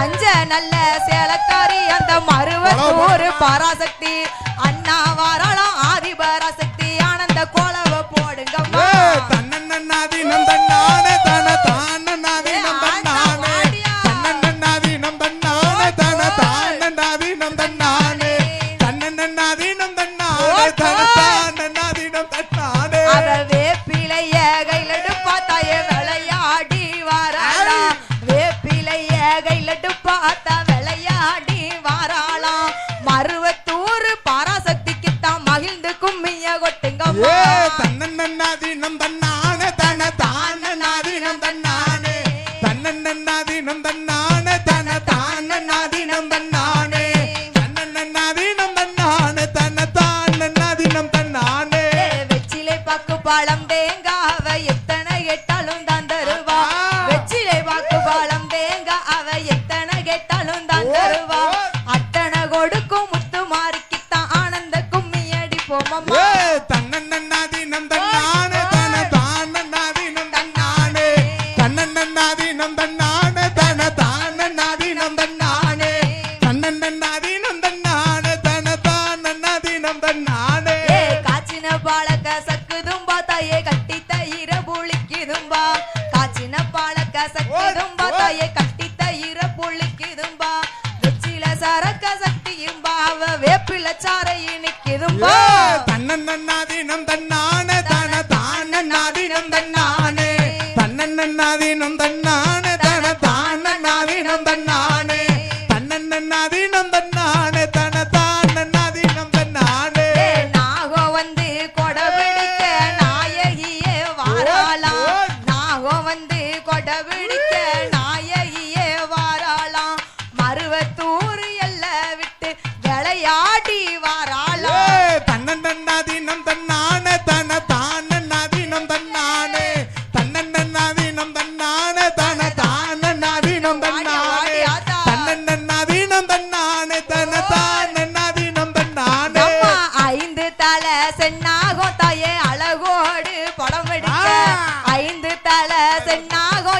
அஞ்ச நல்ல சேலக்காரி அந்த மருவ ஒரு பாராசக்தி அண்ணா வாராளா கையிலடுப்பா தா விளையாடி வாராளாம். மருவத்தூர் பராசக்திக்கு தான் மகிழ்ந்து கும்மிய கொட்டுங்கம்மா. ஏ தன்னன்னன்னாதீனம் தன்னானே தன தானன்னாதீனம் தன்னானே. தன்னன்னன்னாதீனம் தன்னானே தன தானன்னாதீனம் தன்னானே. தன்னன்னன்னாதீனம் தன்னானே தன தானன்னாதீனம் தன்னானே. வெற்றிலை பாக்கு பழம் தேங்காவ எத்தனை கேட்டாலும் தான் அம்மா ஏ தன்னன்னன்னாதீனம் தன்னானே தன தானன்னாதீனம் தன்னானே தன்னன்னன்னாதீனம் தன்னானே தன தானன்னாதீனம் தன்னானே தன்னன்னன்னாதீனம் தன்னானே தன தானன்னாதீனம் தன்னானே ஏ காச்சின பாலக்க சக்குதும்பா தாயே கட்டி தயிர புளிக்குதும்பா. காச்சின பாலக்க சக்குதும்பா தாயே கட்டி தயிர புளிக்குதும்பா. வெச்சில சரக்க சக்தியும்பா அவ வேப்பில சாரை இனிக்குதும்பா ஏ, தன்னன்னன்னாதீனம் தன்னானே தன தானன்னாதீனம் தன்னானே. தன்னன்னன்னாதீனம் தன்னானே தன தானன்னாதீனம் தன்னானே தன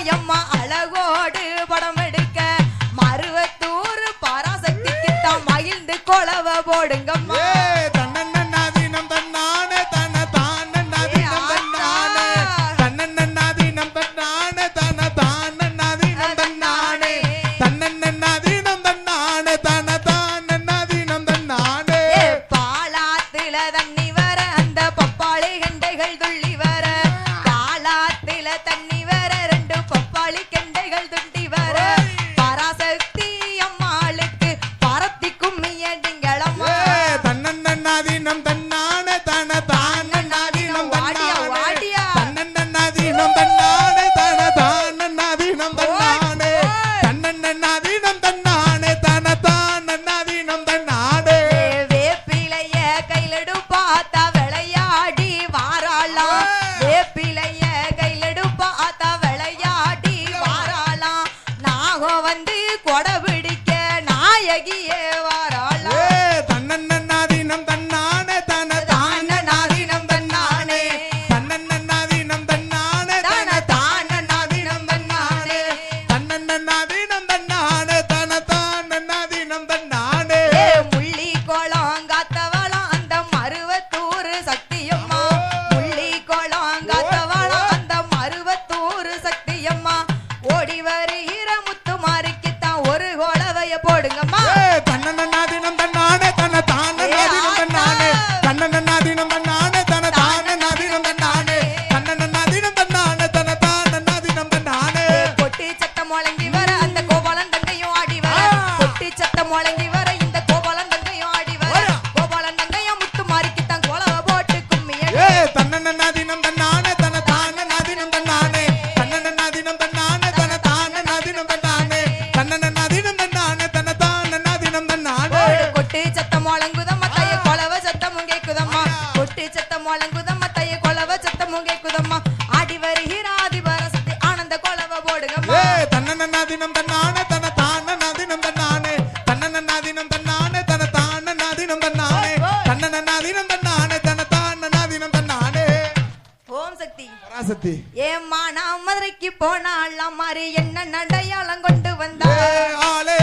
சென்னாகம் எம்மா அழகோடு படம் எடுக்க மருவத்தூர் பராசக்திக்கு தான் மகிழ்ந்து கொலவ போடுங்க பார்த்தா விளையாடி வாராளாம் வேப்பிலைய கையிலடு பார்த்தா விளையாடி வாராளாம் நாகம் வந்து கொடை பிடிக்க நாயகியே வாராளாம் ஏ, தன்னன்னன்னாதீனம் தன்னானே தன தானன்னாதீனம் தன்னானே. தன்னன்னன்னாதீனம் தன்னானே தன தானன்னாதீனம் தன்னானே. தன்னன்னன்னாதீனம் தன்னானே தன தானன்னாதீனம் தன்னானே. போடுங்கம்மா. ஏ, தன்னன்னன்னாதீனம் தன்னானே தன தானன்னாதீனம் தன்னானே. தன்னன்னன்னாதீனம் தன்னானே தன தானன்னாதீனம் தன்னானே. தன்னன்னன்னாதீனம் தன்னானே தன தானன்னாதீனம் தன்னானே. கொட்டி சத்தம் முழங்கி ஓம் சக்தி பராசக்தி. ஏம்மா நான் மதுரைக்கு போனாலாம் மாதிரி என்ன அடையாளம் கொண்டு வந்தா ஆலே